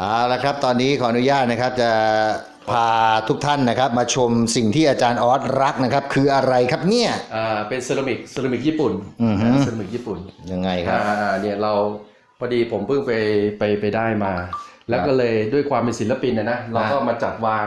เอาละครับตอนนี้ขออนุญาตนะครับจะพาทุกท่านนะครับ มาชมสิ่งที่อาจารย์ออสรักนะครับ คืออะไรครับเนี่ยอ่าเป็นเซรามิกเซรามิกญี่ปุ่นอือฮึ เซรามิกญี่ปุ่นยังไงครับ อ่าเนี่ยเราพอดีผมเพิ่งไปไปไปได้มา แล้วก็เลยด้วยความเป็นศิลปินนะนะเราก็มาจัดวาง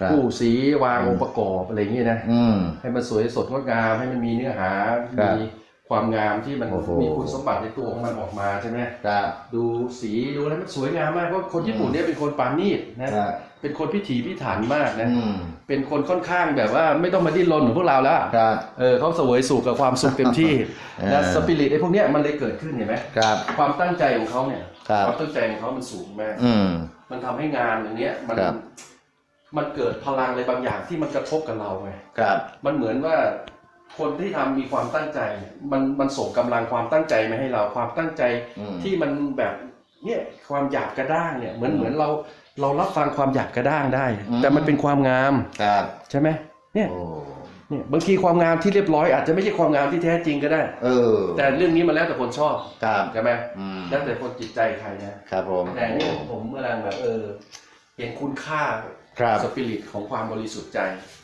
ครับ คู่สีวางองค์ประกอบอะไรอย่างเงี้ยนะ อืม ให้มันสวยสดงดงามให้มันมีเนื้อหา ครับ มี ความงามที่มันโอ้โห มีคุณสมบัติในตัวของมันออกมาใช่ไหมครับดูสีดูแล้วมันสวยงามมากเพราะคนญี่ปุ่นเนี่ยเป็นคนปราณีตนะครับเป็นคนพิถีพิถันมากนะอืมเป็นคนค่อนข้างแบบว่าไม่ต้องมาดิ้นรนเหมือนพวกเราแล้วอะครับเออเขาเสวยสุขกับความสุขเต็มที่ เออและสปิริตไอ้พวกเนี้ยมันเลยเกิดขึ้นเห็นไหมครับ ความตั้งใจของเขาเนี่ยครับ ความตั้งใจของเขามันสูงมาก อืม มันทำให้งานอย่างเนี้ยมันครับ มันเกิดพลังอะไรบางอย่างที่มันกระทบกับเราไงครับ มันเหมือนว่า คนที่ทำมีความตั้งใจเนี่ยมันมันส่งกำลังความตั้งใจมาให้เราความตั้งใจอืมที่มันแบบเนี่ยความอยากกระด้างเนี่ยเหมือนเหมือนเราเรารับฟังความอยากกระด้างได้อืมแต่มันเป็นความงามครับใช่ไหมเนี่ยโอ้เนี่ยบางทีความงามที่เรียบร้อยอาจจะไม่ใช่ความงามที่แท้จริงก็ได้ เออ แต่เรื่องนี้มันแล้วแต่คนชอบครับใช่ไหมอืมแล้วแต่คนจิตใจใครนะครับผมแต่เนี่ยผมกำลังแบบเออ เห็นคุณค่าครับ สปิริตของความบริสุทธิ์ใจ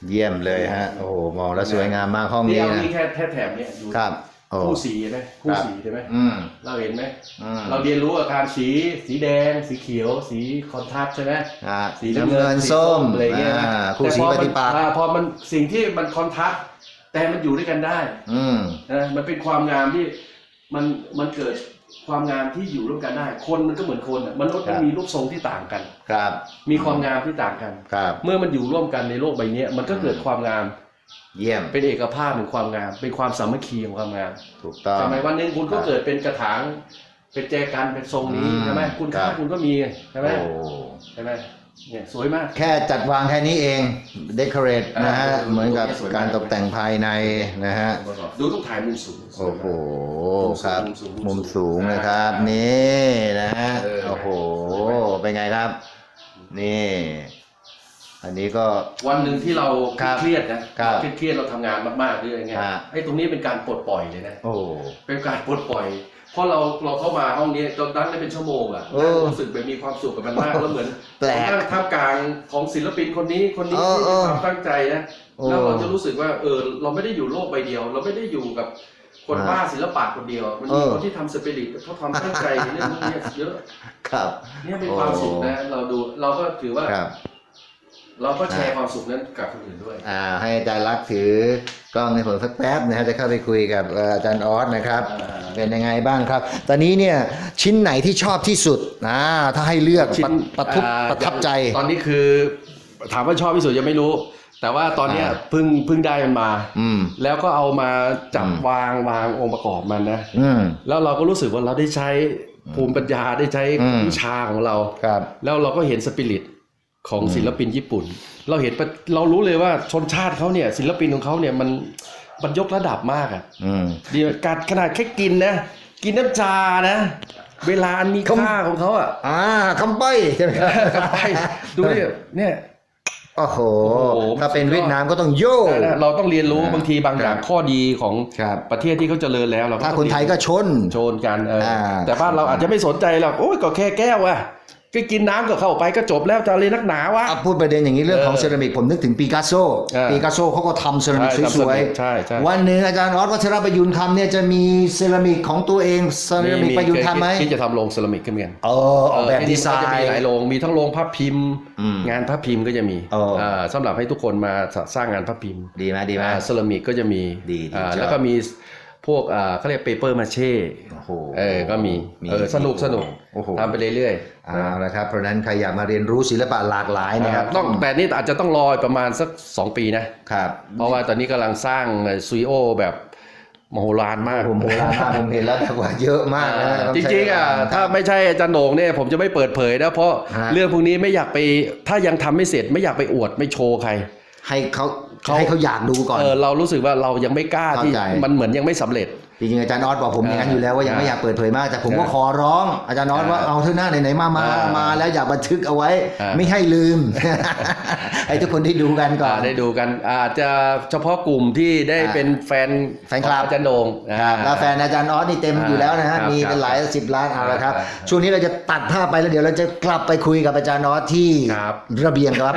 เยี่ยมเลยฮะ โอ้โหมองแล้วสวยงามมากห้องนี่นี้เอานะ นี่แค่แค่แถบเนี่ยดูครับโอ้ คู่สีเห็นไหมคู่สีใช่ไหมอืมเราเห็นไหมอืมเราเรียนรู้อาการสีสีแดง สีเขียว สีคอนทราสต์ใช่ไหม อ่าสีน้ำเงินส้มอะไรเงี้ยนะอ่าคู่สีปแต่พอมันฏิปักษ์อ่าพอมันสิ่งที่มันคอนทราสต์แต่มันอยู่ด้วยกันได้อืม นะมันเป็นความงามที่มันมันเกิด ความงามที่อยู่ร่วมกันได้ คนมันก็เหมือนคนอะมนุษย์ครัมันบมีรูปทรงที่ต่างกันครับ มีความงามที่ต่างกันครับเมื่อมันอยู่ร่วมกันในโลกใบนี้มันก็เกิดความงามเยี่ยมเป็นเอกภาพของความงาม เป็นความสามัคคีของความงามถูกต้องทำไมวันหนึ่งคุณก็ครับเกิดเป็นกระถางเป็นแจกันเป็นทรงนี้อืมใช่ไหมคุณค่าครับคุณก็มีใช่ไหมโอ้ใช่ไหม เนี่ยสวยมาก แค่จัดวางแค่นี้เองเดคอเรทนะฮะอ่าเหมือนกับสวยมากการตกแต่งภายในนะฮะ ดูต้องถ่ายมุมสูงโอ้โหมุมสูงครับมุมสูงมุมสูงนะครับ นี่นะฮะเออโอ้โห เป็นไงครับ นี่ อันนี้ก็ วันหนึ่งที่เราครับเครียดนะครับเราเครียดๆเราทำงานมากๆหรืออะไรเงี้ยฮะ ไอ้ตรงนี้เป็นการปลดปล่อยเลยนะ โอ้ เป็นการปลดปล่อย เพราะเราเราเข้ามาห้องนี้จนนั่งได้เป็นชั่วโมงอะเออรู้สึกแบบมีความสุขกับมันมากแล้วเหมือนแปลกนั่งท่ามกลางของศิลปินคนนี้คนนี้เออที่เอมีอ ความตั้งใจนะ โอ้ แล้วเราจะรู้สึกว่าเออเราไม่ได้อยู่โลกใบเดียว เราไม่ได้อยู่กับคนอ่าบ้าศิลปะคนเดียว มันเอมีอคนที่ทำสปิริตเขาทำตั้งใจในเรื่องพวกนี้เยอะครับ เนี่ยเป็นความสุขนะ เราดูเราก็ถือว่าครับ เราก็แชร์อ่าความสุขนั้นกับคนอื่นด้วย อ่าให้อาจารย์รักษณ์ถือกล้องให้ผมสักแป๊บนะฮะจะเข้าไปคุยกับเอ่ออาจารย์ออสนะครับ อ่า เป็นยังไงบ้างครับ ตอนนี้เนี่ยชิ้นไหนที่ชอบที่สุดอ่าถ้าให้เลือกชิ้นประประทุบอ่าประทับใจ ตอนนี้คือถามว่าชอบที่สุดยังไม่รู้ แต่ว่าตอนเนี้ยอ่า เพิ่งเพิ่งได้มันมา อืม แล้วก็เอามาจับอืม วางวางองค์ประกอบมันนะ อืม แล้วเราก็รู้สึกว่าเราได้ใช้ภูมิปัญญาได้ใช้อืม วิชาของเรา ครับ แล้วเราก็เห็นสปิริต ของศิลปินญี่ปุ่น เราเห็นปะเรารู้เลยว่าชนชาติเขาเนี่ย ศิลปินของเขาเนี่ยมันมันยกระดับมากอะอืมดีการขนาดแค่กินนะ กินน้ำชานะ เวลาอันมีค่าของเขาอะอ่าคำใบ้ใช่ไหมครับไปดูดิเนี่ยโอ้โหโอ้โห ถ้าเป็นเวียดนามก็ต้องโย่เราต้องเรียนรู้อ่าบางทีบางอย่างครับข้อดีของครับประเทศที่เขาเจริญแล้วเราก็ถ้าต้องคนไทยก็ชนโชนกันเอออาแต่บ้านเราครับอาจจะไม่สนใจหรอกโอ้ยก็แค่แก้วอะ ก็กินน้ำก็เข้าไปก็จบแล้วจะเลยนักหนาวะ อะพูดประเด็นอย่างนี้เรื่องของเออเซรามิกผมนึกถึงปีกัสโซเออปีกัสโซเขาก็ทำเซรามิกใช่ทำสวยใช่ใช่วันหนึ่งอาจารย์ออสวัชรประยุนคำเนี่ยจะมีเซรามิกของตัวเองเซรามิกประยุนทำไหมที่จะทำโรงเซรามิกขึ้นกันเออออกแบบดีไซเออที่นี่มันก็จะมีหลายน์โรงมีทั้งโรงภาพพิมพ์ อืมงานภาพพิมพ์ก็จะมีเอออ่าสำหรับให้ทุกคนมาสร้างงานภาพพิมพ์ดีไหมดีไหม อ่าเซรามิกก็จะมีดีดีอ่าชอบ แล้วก็มีพ วกอ่าเขาเรียกเปเปอร์มาเช่โอ้โหเออก็มีมีเออสนุกสนุกโอ้โหทำไปเรื่อยเอาละครับเพราะฉะนั้นใครอยากมาเรียนรู้ศิลปะหลากหลายๆนะครับต้องแต่นี่อาจจะต้องรอประมาณสัก 2 ปีนะครับเพราะว่าตอนนี้กำลังสร้างซูโอแบบมโหฬารมากผมโบราณมากผมเห็นแล้วแต่ว่าเยอะมากนะอ่าต้จใช้ริงๆอะเวลถ้าไม่ใช่อาจารย์โหน่งเนี่ยผมจะไม่เปิดเผยนะเพราะฮะเรื่องพวกนี้ไม่อยากไปถ้ายังทำไม่เสร็จไม่อยากไปอวดไม่โชว์ใคร ให้เขาเขา ให้เขาอยากดูก่อน เออเรารู้สึกว่าเรายังไม่กล้าที่เข้าใจ มันเหมือนยังไม่สำเร็จ จริงๆอาจารย์ออสบอกผมอย่างนั้นอยู่แล้วว่ายังไม่อ่าอยากเปิดเผยมากแต่ผมก็อ่าขอร้องอาจารย์ออสว่าอ่าเอาเถอะหน้าไหนๆมามาอ่ามมา แล้วอย่าบันทึกเอาไว้ อ่า ไม่ให้ลืม ให้ทุกคนได้ดูกันก่ออ่านได้ดูกันอาจจะเฉพาะกลุ่มที่ได้อ่าเป็นแฟนแฟนคลับ ของอาจารย์โดงครับอ่าแล้วแฟนอาจารย์ออสนี่เต็มอ่าอยู่แล้วนะฮะครับมีครับเป็นหลายสิบล้านเอาละครับ ครับช่วงนี้เราจะตัดภาพไปแล้วเดี๋ยวเราจะกลับไปคุยกับอาจารย์ออสที่ครับ ระเบียงครับ